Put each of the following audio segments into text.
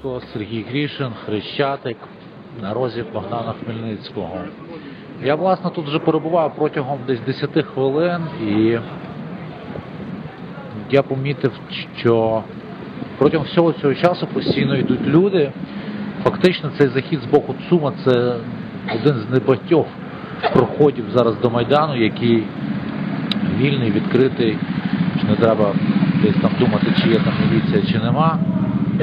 Хмельницького, Сергій Грішин, Хрещатик на розі Богдана Хмельницького. Я, власне, тут вже перебував протягом десь 10 хвилин і я помітив, що протягом всього цього часу постійно йдуть люди. Фактично цей захід з боку ЦУМа це один з небагатьох проходів зараз до Майдану, який вільний, відкритий, не треба десь там думати, чи є там міліція, чи нема.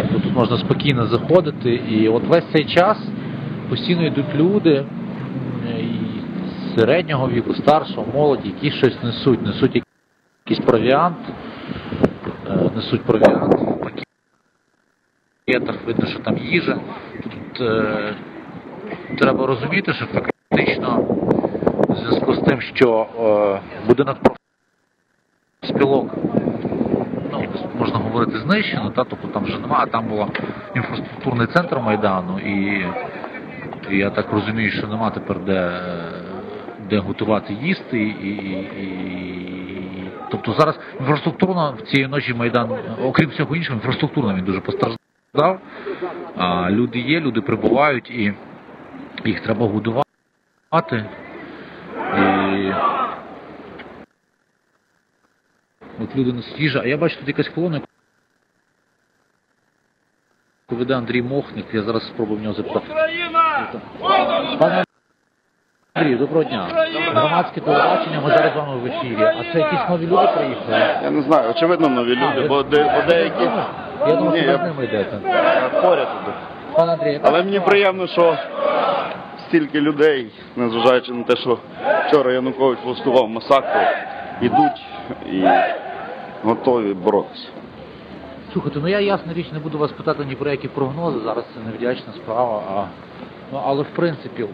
Тут можна спокійно заходити. І от весь цей час постійно йдуть люди і середнього віку, старшого, молоді, які щось несуть, несуть якийсь провіант, е, несуть провіант в пакетах, видно, що там їжа. Тут е, треба розуміти, що фактично в зв'язку з тим, що е, будинок профспілок, ну, можна говорити, знищено, та, тобто там вже немає, там був інфраструктурний центр Майдану, і, і я так розумію, що нема тепер де, де готувати їсти. І, і, і, тобто зараз інфраструктурно в цієї ночі Майдан, окрім всього іншого, інфраструктурно він дуже постраждав. А, люди є, люди прибувають і їх треба годувати. І... От люди несуть їжа. А я бачу тут якась колона, веде Андрій Мохник. Я зараз спробую в нього запитати. Пане Андрію, доброго дня. Громадське телебачення, ми зараз з вами в ефірі. А це якісь нові люди приїхали? Я не знаю, очевидно, нові люди, бо, де, бо деякі Я думаю, Ні, що ви я- з ними йдете. поряд туди. Пане Андрій, яка Але мені приємно, що стільки людей, незважаючи на те, що вчора Янукович влаштував масакру, ідуть і готові боротися. Слухайте, ну я ясна річ не буду вас питати ні про які прогнози, зараз це невдячна справа, а ну але в принципі,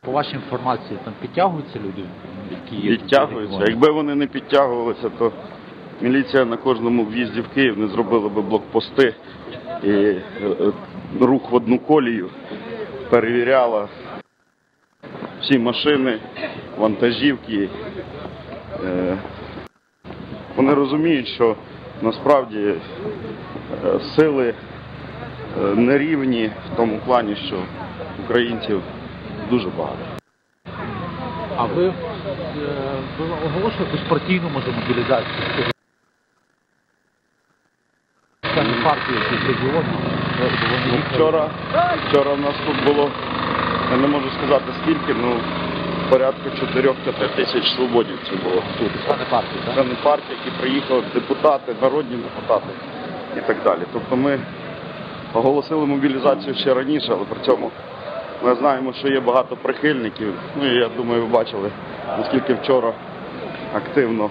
по вашій інформації, там підтягуються люди, які є Підтягуються. Якби вони не підтягувалися, то міліція на кожному в'їзді в Київ не зробила би блокпости і е, е, рух в одну колію, перевіряла всі машини, вантажівки. Е, Вони розуміють, що насправді е, сили е, нерівні в тому плані, що українців дуже багато. А ви, е, ви оголошуєте якусь партійну може мобілізацію? Партії Ну, вчора, вчора в нас тут було, я не можу сказати скільки, ну порядка 4-5 тисяч свободівців було тут. Члени партії, так? Члени партії, які приїхали, депутати, народні депутати і так далі. Тобто ми оголосили мобілізацію ще раніше, але при цьому ми знаємо, що є багато прихильників. Ну і я думаю, ви бачили, наскільки вчора активно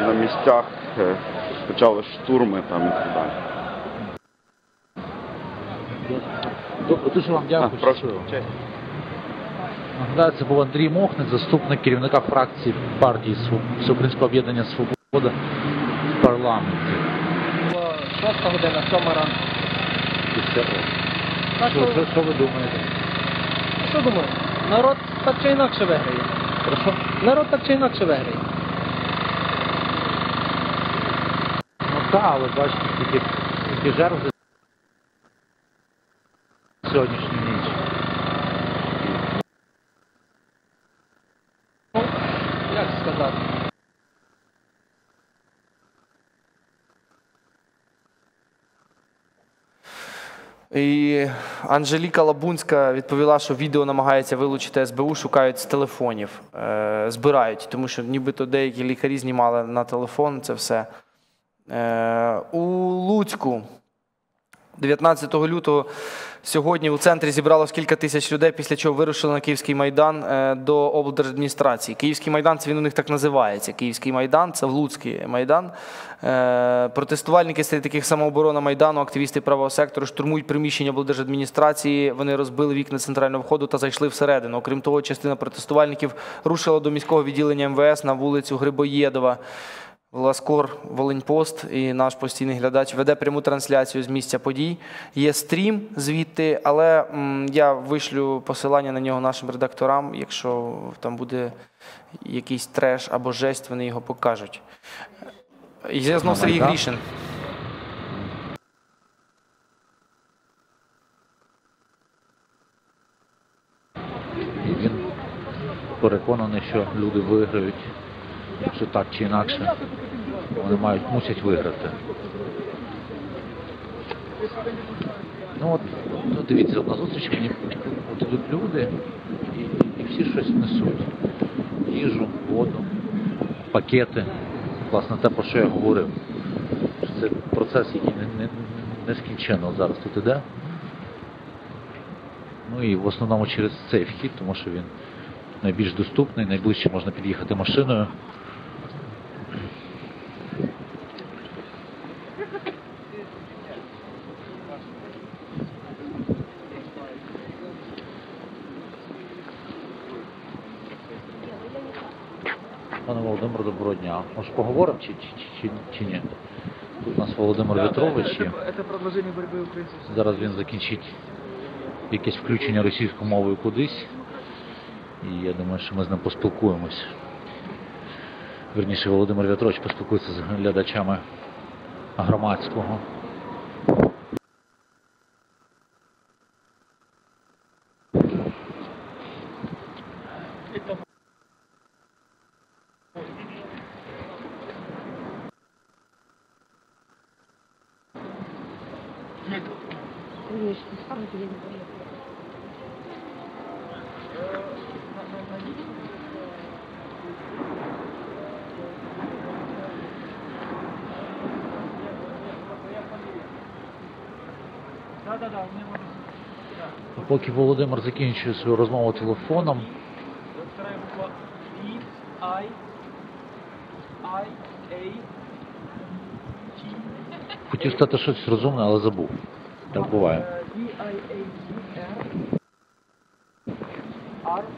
на місцях е, почали штурми там і так далі. Добре, дуже вам дякую. прошу. Нагадаю, це був Андрій Мохник, заступник керівника фракції партії Всеукраїнського об'єднання Свобода в парламенті. Шоста година, сьома ранку. Після. Так, Що, що, що ви думаєте? що думаю? Народ так чи інакше виграє. Хорошо? Народ так чи інакше виграє. Ну так, але бачите, скільки, скільки жертв за сьогоднішню ніч. Ну, як сказати? І Анжеліка Лабунська відповіла, що відео намагається вилучити СБУ, шукають з телефонів, е, збирають, тому що нібито деякі лікарі знімали на телефон це все. Е, у Луцьку 19 лютого сьогодні у центрі зібралось кілька тисяч людей, після чого вирушили на Київський майдан е, до облдержадміністрації. Київський майдан це він у них так називається. Київський майдан це Луцький майдан. Е, Протестувальники серед таких самооборона майдану, активісти правого сектору штурмують приміщення облдержадміністрації. Вони розбили вікна центрального входу та зайшли всередину. Окрім того, частина протестувальників рушила до міського відділення МВС на вулицю Грибоєдова. Ласкор Волиньпост і наш постійний глядач веде пряму трансляцію з місця подій. Є стрім звідти, але я вишлю посилання на нього нашим редакторам. Якщо там буде якийсь треш або жесть, вони його покажуть. Я знов Сергій Грішин. І він переконаний, що люди виграють що так чи інакше вони мають мусять виграти. Ну от, ну, дивіться, на зустріч мені от ідуть люди і, і всі щось несуть. Їжу, воду, пакети. Власне, те, про що я говорив. Що Це процес, який не, не, нескінченно зараз тут іде. Ну і в основному через цей вхід, тому що він найбільш доступний, найближче можна під'їхати машиною. Пане Володимир, доброго дня. Може поговоримо чи, чи, чи, чи ні? Тут у нас Володимир Вітрович є. Це продовження боротьби українців. Зараз він закінчить якесь включення російською мовою кудись. І я думаю, що ми з ним поспілкуємось. Верніше, Володимир В'ятрович поспілкується з глядачами громадського. Поки Володимир закінчує свою розмову телефоном, хотів сказати щось розумне, але забув. Так буває. E, I, A, G, R, R,